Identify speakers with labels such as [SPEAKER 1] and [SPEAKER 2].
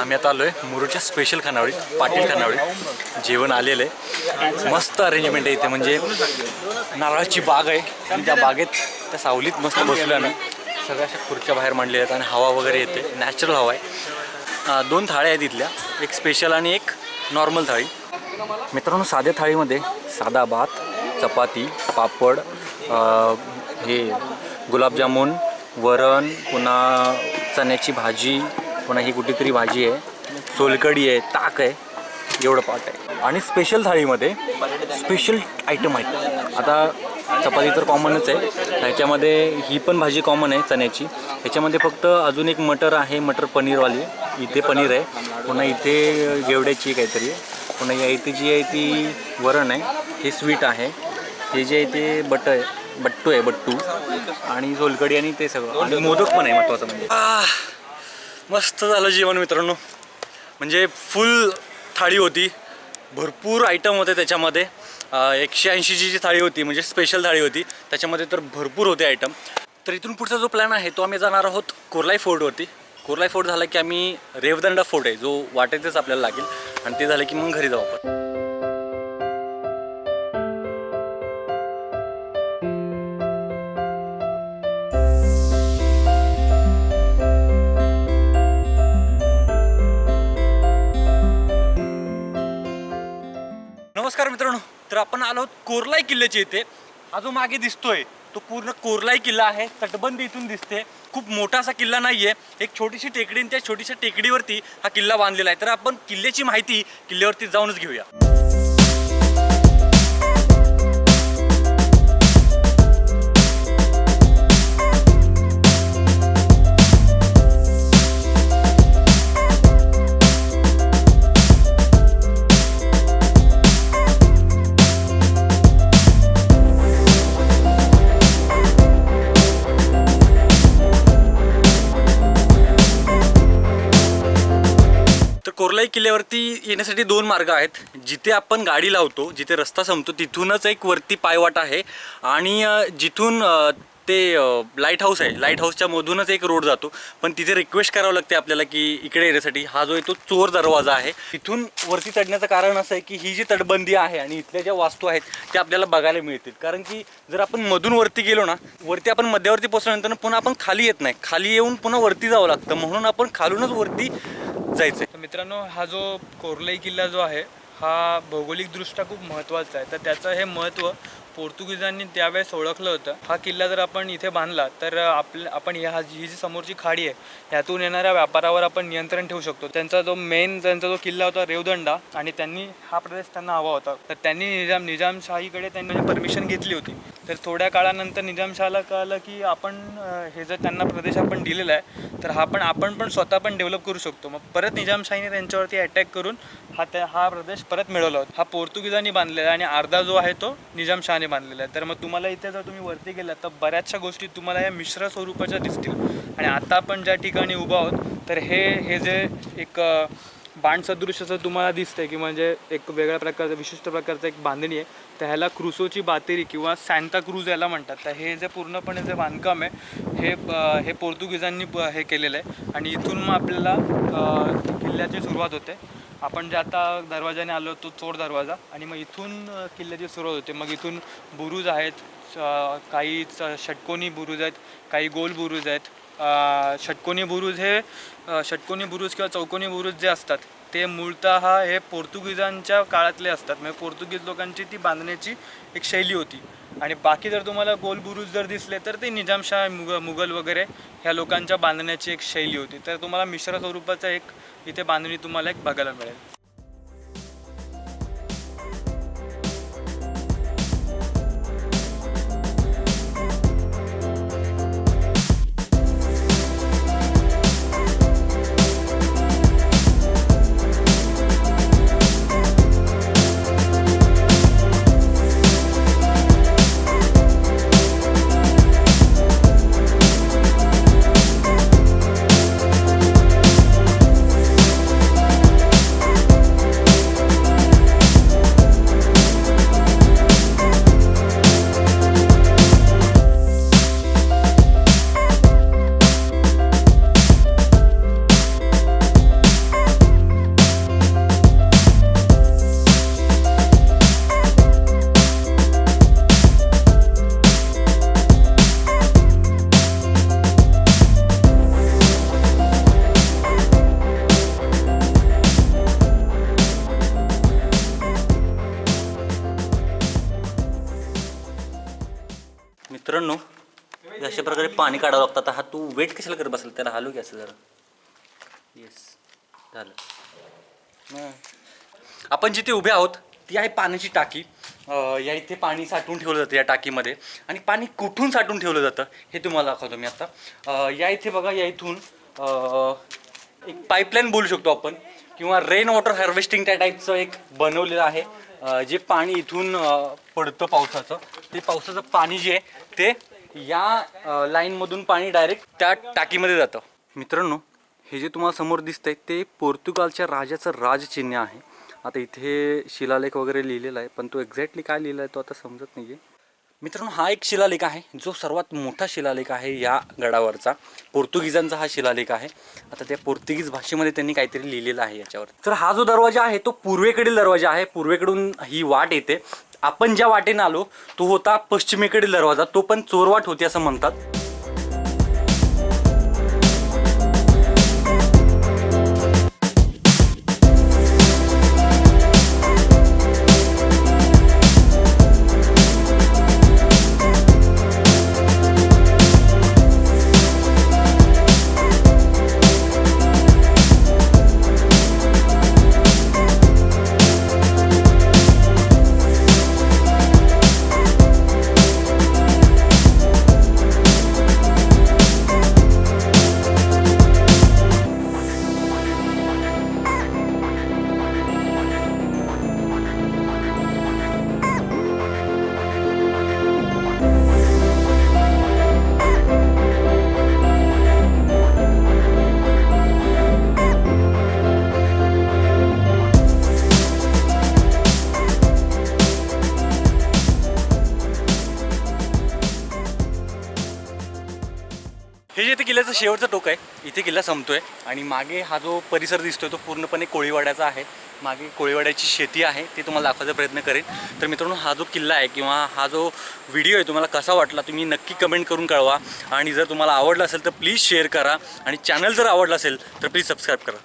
[SPEAKER 1] आम्ही आता आलो आहे मुरुडच्या स्पेशल खानावळी पाटील खानावळी जेवण आलेलं आहे. मस्त अरेंजमेंट आहे इथे. म्हणजे नारळाची बाग आहे. आणि त्या बागेत त्या सावलीत मस्त बसलो आम्ही. सगळ्या अशा खुर्च्या बाहेर मांडलेल्या आहेत आणि हवा वगैरे येते. नॅचरल हवा आहे. दोन थाळ्या आहेत इथल्या. एक स्पेशल आणि एक नॉर्मल थाळी. मित्रांनो साध्या थाळीमध्ये साधा भात चपाती पापड हे गुलाबजामुन वरण पुन्हा चण्याची भाजी पुन्हा ही कुठेतरी भाजी आहे सोलकडी आहे ताक आहे एवढं पाट आहे. आणि स्पेशल थाळीमध्ये स्पेशल आयटम आहेत. आता चपाती तर कॉमनच आहे. ह्याच्यामध्ये ही पण भाजी कॉमन आहे चण्याची. ह्याच्यामध्ये फक्त अजून एक मटर आहे मटर पनीरवाली. इथे पनीर आहे. पुन्हा इथे गेवड्याची काहीतरी. आहे पुन्हा या इथे जी आहे ती वरण आहे. हे स्वीट आहे. हे जे आहे ते बट आहे बट्टू आहे बट्टू. आणि सोलकडी आणि ते सगळं. आणि मोदक पण आहे महत्त्वाचं म्हणजे. मस्त झालं जेवण मित्रांनो. म्हणजे फुल थाळी होती. भरपूर आयटम होते त्याच्यामध्ये. एकशे ऐंशीची जी थाळी होती म्हणजे स्पेशल थाळी होती. त्याच्यामध्ये तर भरपूर होते आयटम तर इथून पुढचा जो प्लॅन आहे तो आम्ही जाणार आहोत कोरलाई फोर्टवरती कोरलाई फोर्ट झाला की आम्ही रेवदंडा फोर्ट आहे जो वाटेतच आपल्याला लागेल. आणि ते झालं की मग घरी जाऊ आपण. तर आपण आलो आहोत कोरलाई किल्ल्याच्या इथे. हा जो मागे दिसतोय तो पूर्ण कोरलाई किल्ला आहे. तटबंदी इथून दिसते. खूप मोठा असा किल्ला नाहीये. एक छोटीशी टेकडी आणि त्या छोटीशा टेकडीवरती हा किल्ला बांधलेला आहे. तर आपण किल्ल्याची माहिती किल्ल्यावरती जाऊनच घेऊया. तर किल्ल्यावरती येण्यासाठी दोन मार्ग आहेत. जिथे आपण गाडी लावतो जिथे रस्ता संपतो तिथूनच एक वरती पायवाट आहे आणि जिथून ते लाइट हाऊस आहे. लाइट हाऊसच्या मधूनच एक रोड जातो. पण तिथे रिक्वेस्ट करावं लागते आपल्याला की इकडे येण्यासाठी. हा जो आहे तो चोर दरवाजा आहे. तिथून वरती चढण्याचं कारण असं आहे की ही जी तटबंदी आहे आणि इथल्या ज्या वास्तू आहेत त्या आपल्याला बघायला मिळतील. कारण की जर आपण मधून वरती गेलो ना वरती आपण मध्यावरती पोचल्यानंतर पुन्हा आपण खाली येत नाही. खाली येऊन पुन्हा वरती जावं लागतं. म्हणून आपण खालूनच वरती जायचं
[SPEAKER 2] तर मित्रांनो हा जो कोरलई किल्ला जो आहे हा भौगोलिकदृष्ट्या खूप महत्त्वाचा आहे. तर त्याचं हे महत्त्व पोर्तुगीजांनी त्यावेळेस ओळखलं होतं. हा किल्ला जर आपण इथे बांधला तर आपल्या आपण ह्या ही जी समोरची खाडी आहे ह्यातून येणाऱ्या व्यापारावर आपण नियंत्रण ठेवू शकतो. त्यांचा जो मेन त्यांचा जो किल्ला होता रेवदंडा आणि त्यांनी हा प्रदेश त्यांना हवा होता. तर त्यांनी निजाम निजामशाहीकडे त्यांनी म्हणजे परमिशन घेतली होती. तर थोड्या काळानंतर निजामशहाला कळलं की आपण हे जर त्यांना प्रदेश आपण दिलेला आहे तर हा पण आपण पण स्वतः पण डेव्हलप करू शकतो. मग परत निजामशाहीने त्यांच्यावरती अटॅक करून हा त्या हा प्रदेश परत मिळवला होता. हा पोर्तुगीजांनी बांधलेला आहे आणि अर्धा जो आहे तो निजामशहाने बांधलेला आहे. तर मग तुम्हाला इथे जर तुम्ही वरती गेलात तर बऱ्याचशा गोष्टी तुम्हाला या मिश्र स्वरूपाच्या दिसतील. आणि आता आपण ज्या ठिकाणी उभा आहोत तर हे हे जे एक अं, बाण सदृश असं तुम्हाला दिसतंय की म्हणजे एक वेगळ्या प्रकारचं विशिष्ट प्रकारचं एक बांधणी आहे. तर ह्याला क्रुसोची बातेरी किंवा सॅन्ता क्रूज याला म्हणतात. तर हे जे पूर्णपणे जे बांधकाम आहे हे हे पोर्तुगीजांनी हे केलेलं आहे. आणि इथून मग आपल्याला किल्ल्याची सुरुवात होते. आपण जे आता दरवाजाने आलो तो चोर दरवाजा. आणि मग इथून किल्ल्याची सुरुवात होते. मग इथून बुरुज आहेत काही च- षटकोनी बुरुज आहेत काही गोल बुरुज आहेत. षटकोनी बुरुज हे षटकोनी बुरुज किंवा चौकोनी बुरुज जे असतात ते मूळतः हे पोर्तुगीजांच्या काळातले असतात. म्हणजे पोर्तुगीज लोकांची ती बांधण्याची एक शैली होती. आणि बाकी जर तुम्हाला गोल बुरुज जर दिसले तर ते निजामशाह मुग मुघल वगैरे ह्या लोकांच्या बांधण्याची एक शैली होती. तर तुम्हाला मिश्र स्वरूपाचं एक इथे बांधणी तुम्हाला एक बघायला मिळेल.
[SPEAKER 1] अशा प्रकारे पाणी काढावं लागतं. आता हा तू वेट कशाला करत बसेल? त्याला हालू की जरा. येस झालं. आपण जिथे उभे आहोत ती आहे पाण्याची टाकी. या इथे पाणी साठवून ठेवलं जातं या टाकीमध्ये. आणि पाणी कुठून साठवून ठेवलं जातं हे तुम्हाला दाखवतो मी आता. या इथे बघा या इथून एक पाईपलाईन बोलू शकतो आपण. किंवा रेन वॉटर हार्वेस्टिंग त्या टाईपचं एक बनवलेलं आहे. जे पाणी इथून पडतं पावसाचं. ते पावसाचं पाणी जे आहे ते या लाईनमधून पाणी डायरेक्ट त्या टाकीमध्ये जातं. मित्रांनो हे जे तुम्हाला समोर दिसतंय ते पोर्तुगालच्या राजाचं राजचिन्ह आहे. आता इथे शिलालेख वगैरे लिहिलेला आहे पण तो एक्झॅक्टली काय लिहिला आहे तो आता समजत नाही आहे मित्रांनो हा एक शिलालेख आहे जो सर्वात मोठा शिलालेख आहे या गडावरचा. पोर्तुगीजांचा हा शिलालेख आहे. आता त्या पोर्तुगीज भाषेमध्ये त्यांनी काहीतरी लिहिलेलं आहे याच्यावर तर हा जो दरवाजा आहे तो पूर्वेकडील दरवाजा आहे. पूर्वेकडून ही वाट येते. आपण ज्या वाटेने आलो तो होता पश्चिमेकडील दरवाजा. तो पण चोरवाट होती असं म्हणतात. किल्ल्याचं शेवटचं टोक आहे. इथे किल्ला संपतोय. आणि मागे हा जो परिसर दिसतोय तो पूर्णपणे कोळीवाड्याचा आहे. मागे कोळीवाड्याची शेती आहे ते तुम्हाला दाखवायचा प्रयत्न करेन. तर मित्रांनो हा जो किल्ला आहे किंवा हा जो व्हिडिओ आहे तुम्हाला कसा वाटला तुम्ही नक्की कमेंट करून कळवा. आणि जर तुम्हाला आवडला असेल तर प्लीज शेअर करा. आणि चॅनल जर आवडला असेल तर प्लीज सबस्क्राईब करा.